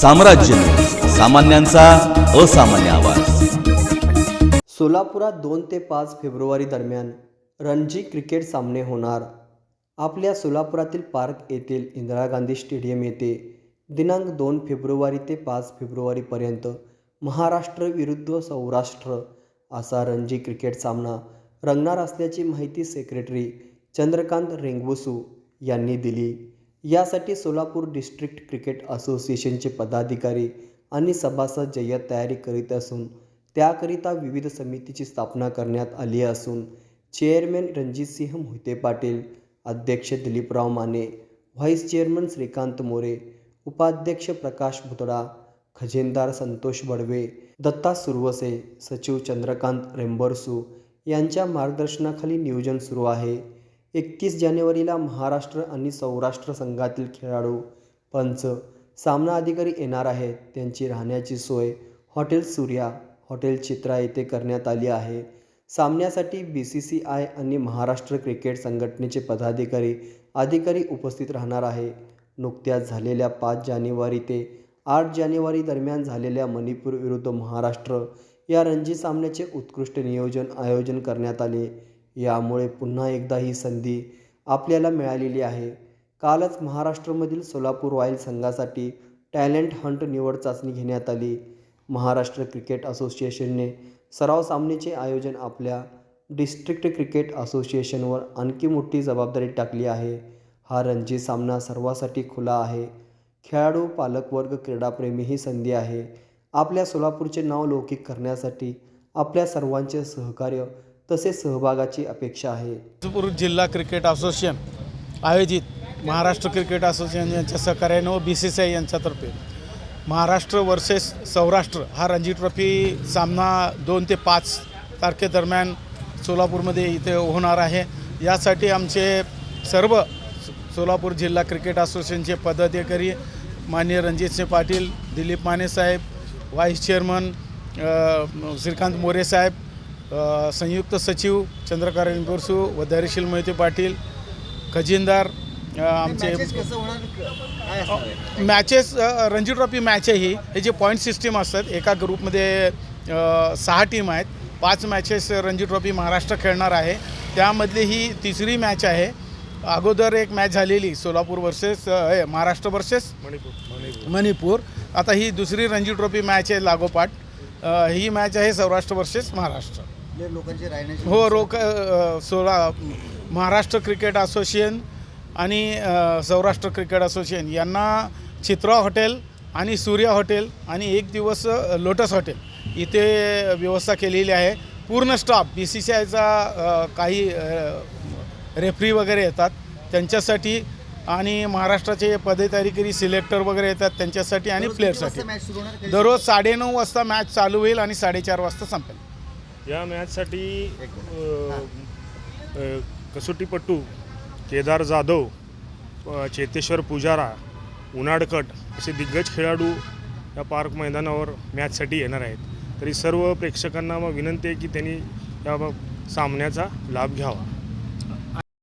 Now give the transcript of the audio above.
साम्राज्य. सामान्यांचा असामान्य आवाज. सोलापुरात दोन ते पाच फेब्रुवारी दरम्यान रणजी क्रिकेट सामने होणार. आपल्या सोलापुरातील पार्क येथील इंदिरा गांधी स्टेडियम येथे दिनांक दोन फेब्रुवारी ते पाच फेब्रुवारीपर्यंत महाराष्ट्र विरुद्ध सौराष्ट्र असा रणजी क्रिकेट सामना रंगणार असल्याची माहिती सेक्रेटरी चंद्रकांत रेंगवसू यांनी दिली. यासाठी सोलापूर डिस्ट्रिक्ट क्रिकेट असोसिएशनचे पदाधिकारी आणि सभासद जय्यत तयारी करीत असून त्याकरिता विविध समितीची स्थापना करण्यात आली असून चेअरमॅन रणजितसिंह मोहिते पाटील अध्यक्ष दिलीपराव माने व्हाईस चेअरमन श्रीकांत मोरे उपाध्यक्ष प्रकाश भुतडा खजिनदार संतोष बडवे दत्ता सुरवसे सचिव चंद्रकांत रेंबरसू यांच्या मार्गदर्शनाखाली नियोजन सुरू आहे. एकतीस जानेवारीला महाराष्ट्र आणि सौराष्ट्र संघातील खेळाडू पंच सामना अधिकारी येणार आहेत. त्यांची राहण्याची सोय हॉटेल सूर्या हॉटेल चित्रा येथे करण्यात आली आहे. सामन्यासाठी बी सी सी आय आणि महाराष्ट्र क्रिकेट संघटनेचे पदाधिकारी अधिकारी उपस्थित राहणार आहे. नुकत्याच झालेल्या पाच जानेवारी ते आठ जानेवारी दरम्यान झालेल्या मणिपूर विरुद्ध महाराष्ट्र या रणजी सामन्याचे उत्कृष्ट नियोजन आयोजन करण्यात आले. यामुळे पुन्हा एकदा ही संधी आपल्याला मिळालेली आहे. कालच महाराष्ट्रामधील सोलापूर रॉयल संघासाठी टॅलेंट हंट निवड चाचणी घेण्यात आली. महाराष्ट्र क्रिकेट असोसिएशनने सराव सामनेचे आयोजन आपल्या डिस्ट्रिक्ट क्रिकेट असोसिएशनवर आणखी मोठी जबाबदारी टाकली आहे. हा रणजी सामना सर्वांसाठी खुला आहे. खेळाडू पालकवर्ग क्रीडाप्रेमी ही संधी आहे. आपल्या सोलापूरचे नाव लौकिक करण्यासाठी आपल्या सर्वांचे सहकार्य तसेच सहभागाची अपेक्षा आहे. नागपूर जिल्हा क्रिकेट असोसिएशन आयोजित महाराष्ट्र क्रिकेट असोसिएशन यांच्या सहकार्याने व बी सी सी आय यांच्यातर्फे महाराष्ट्र वर्सेस सौराष्ट्र हा रणजी ट्रॉफी सामना दोन ते पाच तारखेदरम्यान सोलापूरमध्ये इथे होणार आहे. यासाठी आमचे सर्व सोलापूर जिल्हा क्रिकेट असोसिएशनचे पदाधिकारी माननीय रणजितसिंह पाटील दिलीप माने साहेब व्हाईस चेअरमन श्रीकांत मोरे साहेब संयुक्त सचिव चंद्रकांत बोरसू व धैर्यशील मोहिते पाटील खजिनदार आमचे मॅचेस रणजी ट्रॉफी मॅच आहे ही. हे जे पॉईंट सिस्टीम असतात एका ग्रुपमध्ये सहा टीम आहेत. पाच मॅचेस रणजी ट्रॉफी महाराष्ट्र खेळणार आहे. त्यामधली ही तिसरी मॅच आहे. अगोदर एक मॅच झालेली सोलापूर वर्सेस महाराष्ट्र वर्सेस मणिपूर आता ही दुसरी रणजी ट्रॉफी मॅच आहे लागोपाठ. ही मॅच आहे सौराष्ट्र वर्सेस महाराष्ट्र. लोकांची राहण्याची हो रोक सोळा महाराष्ट्र क्रिकेट असोसिएशन आणि सौराष्ट्र क्रिकेट असोसिएशन. यांना चित्रा हॉटेल आणि सूर्या हॉटेल आणि एक दिवस लोटस हॉटेल इथे व्यवस्था केलेली आहे. पूर्ण स्टाफ बी सी सी आयचा काही रेफरी वगैरे येतात त्यांच्यासाठी आणि महाराष्ट्राचे पदाधिकारी सिलेक्टर वगैरे येतात त्यांच्यासाठी आणि कधी? दररोज साडेनऊ वाजता मॅच चालू होईल आणि साडेचार वाजता संपेल. या मॅचसाठी अ, अ, कसोटीपटू केदार जाधव चेतेश्वर पुजारा उनाडकट असे दिग्गज खेळाडू या पार्क मैदानावर मॅचसाठी येणार आहेत. तरी सर्व प्रेक्षकांना मग विनंती आहे की त्यांनी या सामन्याचा लाभ घ्यावा.